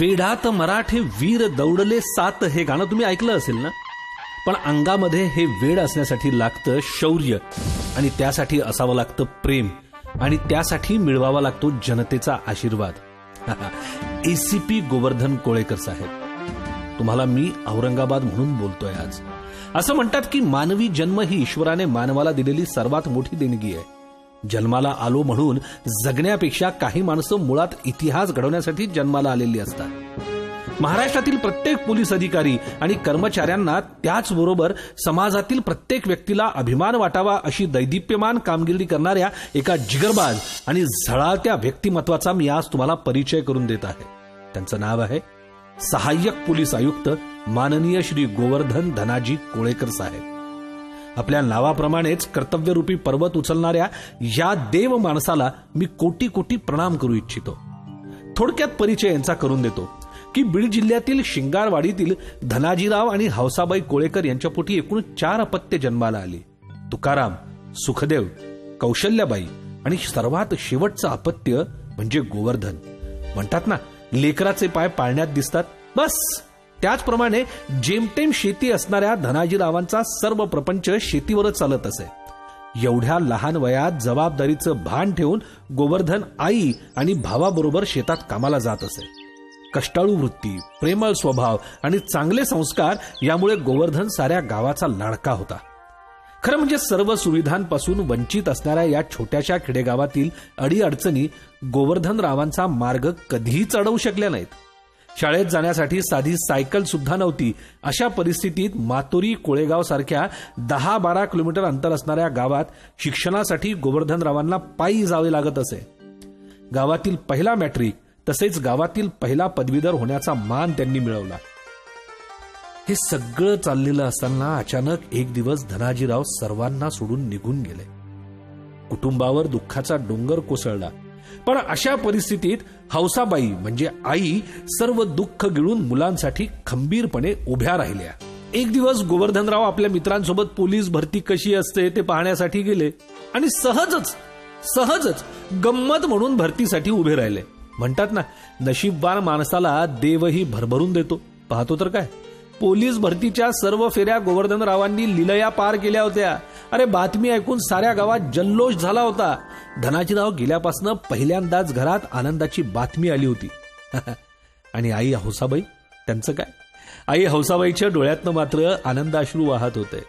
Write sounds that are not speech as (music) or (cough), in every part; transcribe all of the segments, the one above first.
वेढात मराठे वीर दौडले सात. हे गाणं तुम्ही ऐकलं असेल ना? पण अंगामध्ये हे वेड असण्यासाठी लागतं शौर्य. आणि त्यासाठी असावं लागतं प्रेम. आणि त्यासाठी मिळवावा लागतो जनतेचा आशीर्वाद. (laughs) एसीपी गोवर्धन कोळेकर साहेब तुम्हाला मी औरंगाबाद म्हणून बोलतोय आज. असं म्हणतात की मानवी जन्म ही ईश्वराने मानवाला दिलेली सर्वात मोठी देणगी आहे. जन्माला आलो म्हणून जगण्यापेक्षा काही माणसं मुळात इतिहास घडवण्यासाठी जन्माला आलेली असतात. महाराष्ट्रातील प्रत्येक पोलीस अधिकारी आणि कर्मचाऱ्यांना त्याचबरोबर समाजातील प्रत्येक व्यक्तीला अभिमान वाटावा अशी दैदिप्यमान कामगिरी करणाऱ्या एका जिगरबाज आणि झळाळत्या व्यक्तिमत्वाचा मी आज तुम्हाला परिचय करून देत आहे. त्यांचं नाव आहे सहाय्यक पोलीस आयुक्त माननीय श्री गोवर्धन धनाजी कोळेकर साहेब. आपल्या नावाप्रमाणेच कर्तव्यरूपी पर्वत उचलणाऱ्या या देव माणसाला मी कोटी कोटी प्रणाम करू इच्छितो. थोडक्यात परिचय यांचा करून देतो की बीड जिल्ह्यातील शिंगारवाडीतील धनाजीराव आणि हौसाबाई कोळेकर यांच्या पोटी एकूण चार अपत्य जन्माला आली. तुकाराम सुखदेव कौशल्याबाई आणि सर्वात शेवटचं अपत्य म्हणजे गोवर्धन. म्हणतात ना लेकराचे पाय पाळण्यात दिसतात. बस! त्याचप्रमाणे जेमतेम शेती असणाऱ्या धनाजीरावांचा सर्व प्रपंच शेतीवरच चालत असे. एवढ्या लहान वयात जबाबदारीचं भान ठेवून गोवर्धन आई आणि भावाबरोबर शेतात कामाला जात असे. कष्टाळू वृत्ती प्रेमळ स्वभाव आणि चांगले संस्कार यामुळे गोवर्धन साऱ्या गावाचा लाडका होता. खरं म्हणजे सर्व सुविधांपासून वंचित असणाऱ्या या छोट्याशा खेडेगावातील अडीअडचणी गोवर्धन रावांचा मार्ग कधीही चढवू शकल्या नाहीत. शाळेत जाण्यासाठी साधी सायकल सुद्धा नव्हती. अशा परिस्थितीत मातोरी कोळेगाव सारख्या दहा बारा किलोमीटर अंतर असणाऱ्या गावात शिक्षणासाठी गोवर्धनरावांना पायी जावे लागत असे. गावातील पहिला मॅट्रिक तसेच गावातील पहिला पदवीधर होण्याचा मान त्यांनी मिळवला. हे सगळं चाललेलं असताना अचानक एक दिवस धनाजीराव सर्वांना सोडून निघून गेले. कुटुंबावर दुःखाचा डोंगर कोसळला. पण अशा परिस्थितीत हौसाबाई म्हणजे आई सर्व दुःख गिळून मुलांसाठी खंबीरपणे उभ्या राहिल्या. एक दिवस गोवर्धनराव आपल्या मित्रांसोबत पोलीस भरती कशी असते ते पाहण्यासाठी गेले आणि सहजच सहजच गंमत म्हणून भरतीसाठी उभे राहिले. म्हणतात ना नशीबवान माणसाला देवही भरभरून देतो. पाहतो तर काय? पोलीस भरतीच्या सर्व फेऱ्या गोवर्धनरावांनी लिलया पार केल्या होत्या. अरे बातमी ऐकून साऱ्या गावात जल्लोष झाला होता. धनाजीराव गेल्यापासून पहिल्यांदाच घरात आनंदाची बातमी आली होती. (laughs) आणि आई हौसाबाई त्यांचं काय? आई हौसाबाईच्या डोळ्यातनं मात्र आनंदाश्रू वाहत होते.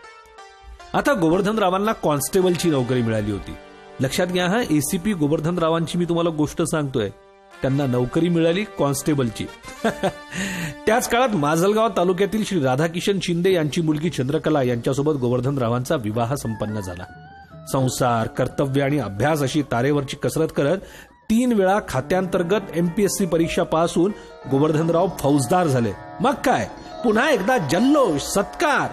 आता गोवर्धनरावांना कॉन्स्टेबलची नोकरी मिळाली होती. लक्षात घ्या हा एसीपी गोवर्धनरावांची मी तुम्हाला गोष्ट सांगतोय. त्यांना नोकरी मिळाली कॉन्स्टेबलची. त्याच काळात माजलगाव तालुक्यातील श्री राधाकिशन शिंदे यांची मुलगी चंद्रकला यांच्यासोबत गोवर्धनरावांचा विवाह संपन्न झाला. संसार कर्तव्य आणि अभ्यास अशी तारेवरची कसरत करत तीन वेळा खात्यांतर्गत एमपीएससी परीक्षा पास होऊन गोवर्धनराव फौजदार झाले. मग काय? पुन्हा एकदा जल्लोष सत्कार.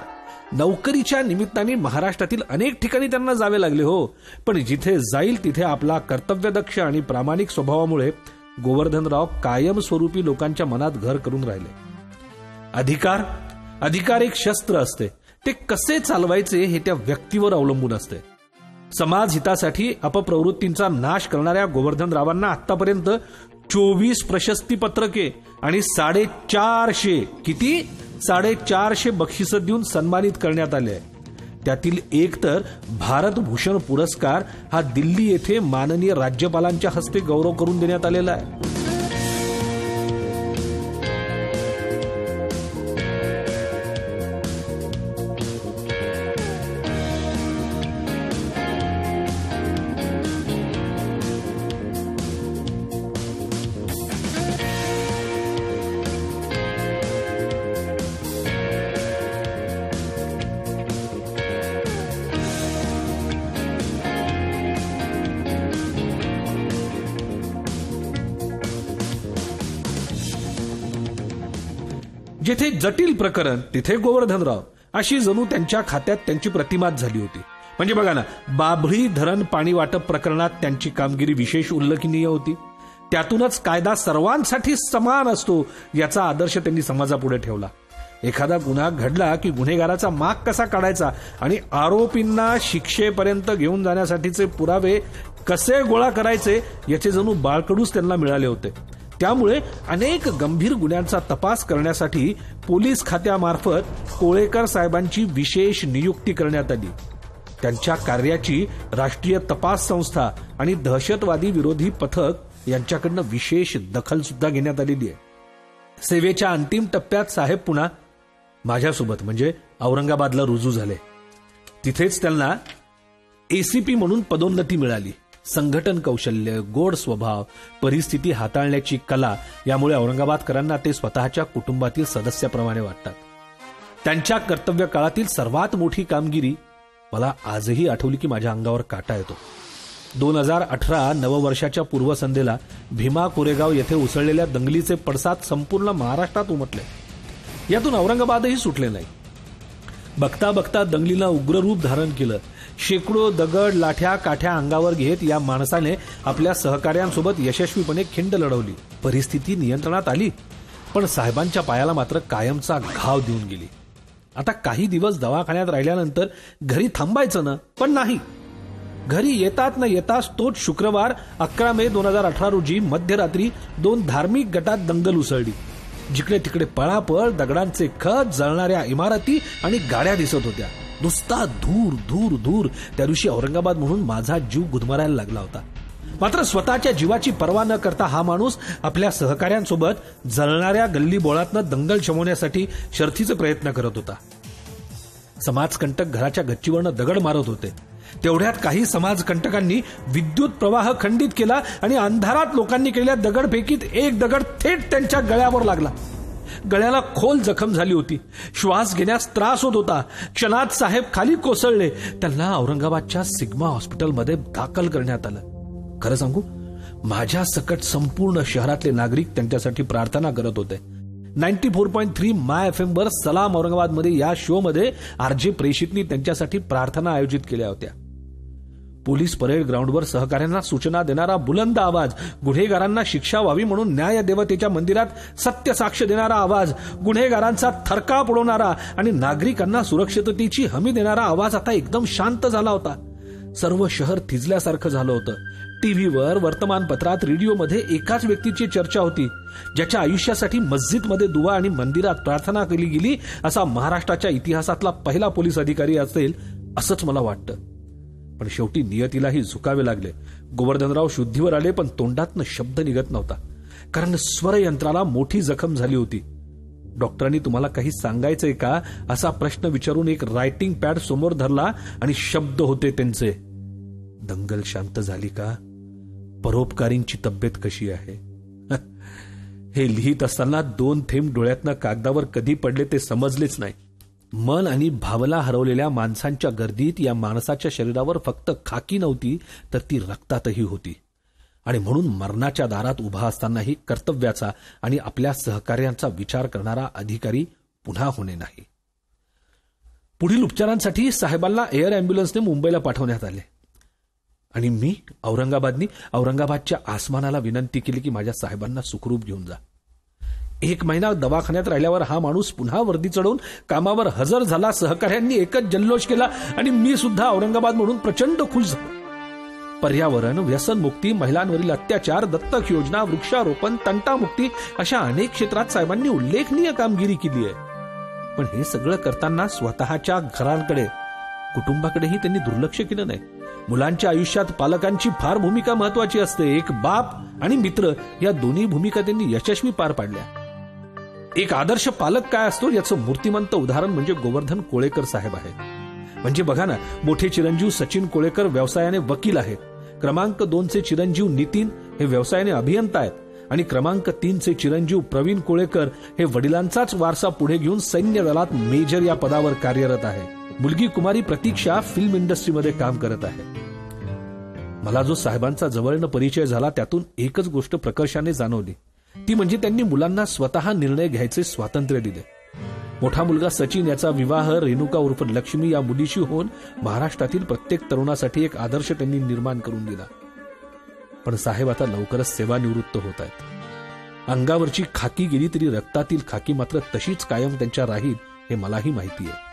नोकरीच्या निमित्ताने महाराष्ट्रातील अनेक ठिकाणी त्यांना जावे लागले हो. पण जिथे जाईल तिथे आपला कर्तव्यदक्ष आणि प्रामाणिक स्वभावामुळे गोवर्धनराव कायमस्वरूपी लोकांच्या मनात घर करून राहिले. अधिकार अधिकार एक शस्त्र असते. ते कसे चालवायचे हे त्या व्यक्तीवर अवलंबून असते. समाज हितासाठी अपप्रवृत्तींचा नाश करणाऱ्या गोवर्धनरावांना आतापर्यंत चोवीस प्रशस्ती पत्रके आणि साडेचारशे किती? साडेचारशे बक्षिसं देऊन सन्मानित करण्यात आले आहे. त्यातील एक तर भारतभूषण पुरस्कार हा दिल्ली येथे माननीय राज्यपालांच्या हस्ते गौरव करून देण्यात आलेला आहे. जेथे जटिल प्रकरण तिथे गोवर्धनराव अशी जणू त्यांच्या खात्यात त्यांची प्रतिमात झाली होती. म्हणजे बघा ना बाभळी धरण पाणी वाटप प्रकरणात त्यांची कामगिरी विशेष उल्लेखनीय होती. त्यातूनच कायदा सर्वांसाठी समान असतो याचा आदर्श त्यांनी समाजापुढे ठेवला. एखादा गुन्हा घडला की गुन्हेगाराचा माग कसा काढायचा आणि आरोपींना शिक्षेपर्यंत घेऊन जाण्यासाठीचे पुरावे कसे गोळा करायचे याचे जणू बाळकडूच त्यांना मिळाले होते. त्यामुळे अनेक गंभीर गुन्ह्यांचा तपास करण्यासाठी पोलीस खात्यामार्फत कोळेकर साहेबांची विशेष नियुक्ती करण्यात आली. त्यांच्या कार्याची राष्ट्रीय तपास संस्था आणि दहशतवादी विरोधी पथक यांच्याकडनं विशेष दखल सुद्धा घेण्यात आलेली आहे. सेवेच्या अंतिम टप्प्यात साहेब पुन्हा माझ्यासोबत म्हणजे औरंगाबादला रुजू झाले. तिथेच त्यांना एसीपी म्हणून पदोन्नती मिळाली. संघटन कौशल्य गोड स्वभाव परिस्थिती हाताळण्याची कला यामुळे औरंगाबादकरांना ते स्वतःच्या कुटुंबातील सदस्याप्रमाणे वाटतात. त्यांच्या कर्तव्य काळातील सर्वात मोठी कामगिरी मला आजही आठवली की माझ्या अंगावर काटा येतो. दोन हजार अठरा नववर्षाच्या पूर्वसंध्येला भीमा कोरेगाव येथे उसळलेल्या दंगलीचे पडसाद संपूर्ण महाराष्ट्रात उमटले. यातून औरंगाबादही सुटले नाही. बघता बघता दंगलीनं उग्र रूप धारण केलं. शेकडो दगड लाठ्या काठ्या अंगावर घेत या माणसाने आपल्या सहकार्यांसोबत यशस्वीपणे खिंड लढवली. परिस्थिती नियंत्रणात आली पण साहेबांच्या पायाला मात्र कायमचा घाव देऊन गेली. आता काही दिवस दवाखान्यात राहिल्यानंतर घरी थांबायचं ना पण नाही. घरी येतात न येताच तोच शुक्रवार अकरा मे दोन हजार अठरा रोजी मध्यरात्री दोन धार्मिक गटात दंगल उसळली. जिकडे तिकडे पळापळ दगडांचे खत जळणाऱ्या इमारती आणि गाड्या दिसत होत्या. नुसता धूर धूर धूर. त्या दिवशी औरंगाबाद म्हणून माझा जीव गुदमरायला लागला होता. मात्र स्वतःच्या जीवाची पर्वा न करता हा माणूस आपल्या सहकाऱ्यांसोबत जळणाऱ्या गल्ली बोळातनं दंगल शमवण्यासाठी शर्थीचे प्रयत्न करत होता. समाजकंटक घराच्या गच्चीवरनं दगड मारत होते. तेवढ्यात काही समाजकंटकांनी विद्युत प्रवाह खंडित केला आणि अंधारात लोकांनी केलेल्या दगडफेकीत एक दगड थेट त्यांच्या गळ्यावर लागला. गळ्याला खोल जखम झाली होती. श्वास घेण्यास त्रास होत होता. क्षणात साहेब खाली कोसळले. त्यांना औरंगाबादच्या सिग्मा हॉस्पिटलमध्ये दाखल करण्यात आलं. खरं सांगू माझ्या सकट संपूर्ण शहरातले नागरिक त्यांच्यासाठी प्रार्थना करत होते. Ninety four point three my F M वर सलाम औरंगाबादमध्ये या शो मध्ये आरजे प्रेषितनी त्यांच्यासाठी प्रार्थना आयोजित केल्या होत्या. पोलीस परेड ग्राउंडवर सहकाऱ्यांना सूचना देणारा बुलंद आवाज गुन्हेगारांना शिक्षा व्हावी म्हणून न्याय देवतेच्या मंदिरात सत्य साक्ष देणारा आवाज गुन्हेगारांचा थरकाप उडवणारा आणि नागरिकांना सुरक्षिततेची हमी देणारा आवाज आता एकदम शांत झाला होता. सर्व शहर थिजल्यासारखं झालं होतं. टीव्हीवर वर्तमानपत्रात रेडिओमध्ये एकाच व्यक्तीची चर्चा होती ज्याच्या आयुष्यासाठी मस्जिदमध्ये दुवा आणि मंदिरात प्रार्थना केली गेली असा महाराष्ट्राच्या इतिहासातला पहिला पोलीस अधिकारी असेल असंच मला वाटतं. पण शेवटी नियतीलाही झुकावे लागले. गोवर्धनराव शुद्धीवर आले पण तोंडातनं शब्द निघत नव्हता. कारण स्वरयंत्राला मोठी जखम झाली होती. डॉक्टरांनी तुम्हाला काही सांगायचंय का? असा प्रश्न विचारून एक रायटिंग पॅड समोर धरला आणि शब्द होते त्यांचे. दंगल शांत झाली का? परोपकारींची तब्येत कशी आहे? (laughs) हे लिहित असताना दोन थेंब डोळ्यातनं कागदावर कधी पडले ते समजलेच नाही. मन आणि भावना हरवलेल्या माणसांच्या गर्दीत या माणसाच्या शरीरावर फक्त खाकी नव्हती तर ती रक्तातही होती. आणि म्हणून मरणाच्या दारात उभा असतानाही कर्तव्याचा आणि आपल्या सहकार्यांचा विचार करणारा अधिकारी पुन्हा होणे नाही. पुढील उपचारांसाठी साहेबांना एअर अँब्युलन्सने मुंबईला पाठवण्यात आले. आणि मी औरंगाबादनी औरंगाबादच्या आसमानाला विनंती केली की माझ्या साहेबांना सुखरूप घेऊन जा. एक महिना दवाखान्यात राहिल्यावर हा माणूस पुन्हा वर्दी चढवून कामावर हजर झाला. सहकार्यांनी एकच जल्लोष केला आणि मी सुद्धा औरंगाबाद म्हणून प्रचंड खुश झालो. पर्यावरण व्यसनमुक्ती महिलांवरील अत्याचार दत्तक योजना वृक्षारोपण तंटामुक्ती अशा अनेक क्षेत्रात साहेबांनी उल्लेखनीय कामगिरी केली आहे. पण हे सगळं करताना स्वतःच्या घरांकडे कुटुंबाकडेही त्यांनी दुर्लक्ष केलं नाही. मुलांच्या आयुष्यात पालकांची फार भूमिका महत्वाची असते. एक बाप आणि मित्र या दोन्ही भूमिका त्यांनी यशस्वी पार पाडल्या. एक आदर्श पालक काय असतो याचं मूर्तिमंत उदाहरण म्हणजे गोवर्धन कोळेकर साहेब आहे म्हणजे बघा ना मोठे चिरंजीव सचिन कोळेकर व्यवसायाने वकील आहेत. क्रमांक दोनचे चिरंजीव नितीन हे व्यवसायाने अभियंता आहेत. आणि क्रमांक तीनचे चिरंजीव प्रवीण कोळेकर हे वडिलांचाच वारसा पुढे घेऊन सैन्य दलात मेजर या पदावर कार्यरत आहे. मुलगी कुमारी प्रतीक्षा फिल्म इंडस्ट्रीमध्ये काम करत आहे. मला जो साहेबांचा जवळनं परिचय झाला त्यातून एकच गोष्ट प्रकर्षाने जाणवली. ती म्हणजे त्यांनी मुलांना स्वतः निर्णय घ्यायचे स्वातंत्र्य दिले. मोठा मुलगा सचिन याचा विवाह रेणुका उर्फ लक्ष्मी या मुलीशी होऊन महाराष्ट्रातील प्रत्येक तरुणासाठी एक आदर्श त्यांनी निर्माण करून दिला. पण साहेब आता लवकरच सेवानिवृत्त होत आहेत. अंगावरची खाकी गेली तरी रक्तातील खाकी मात्र तशीच कायम त्यांच्या राहील हे मलाही माहिती आहे.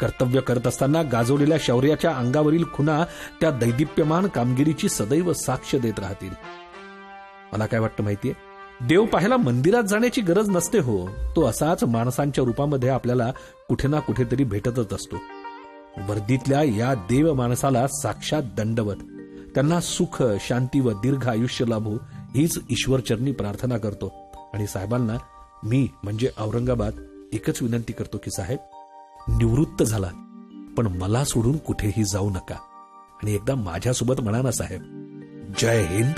कर्तव्य करत असताना गाजवलेल्या शौर्याच्या अंगावरील खुणा त्या दैदिप्यमान कामगिरीची सदैव साक्ष देत राहतील. मला काय वाटतं माहितीये? देव पाहायला मंदिरात जाण्याची गरज नसते हो. तो असाच माणसांच्या रूपामध्ये आपल्याला कुठे ना कुठेतरी भेटतच असतो. वर्दीतल्या या देव माणसाला साक्षात दंडवत त्यांना सुख शांती व दीर्घ आयुष्य लाभो हीच ईश्वरचरणी प्रार्थना करतो. आणि साहेबांना मी म्हणजे औरंगाबाद एकच विनंती करतो की साहेब निवृत्त झाला पण मला सोडून कुठेही जाऊ नका. आणि एकदा माझ्यासोबत म्हणा ना साहेब जय हिंद.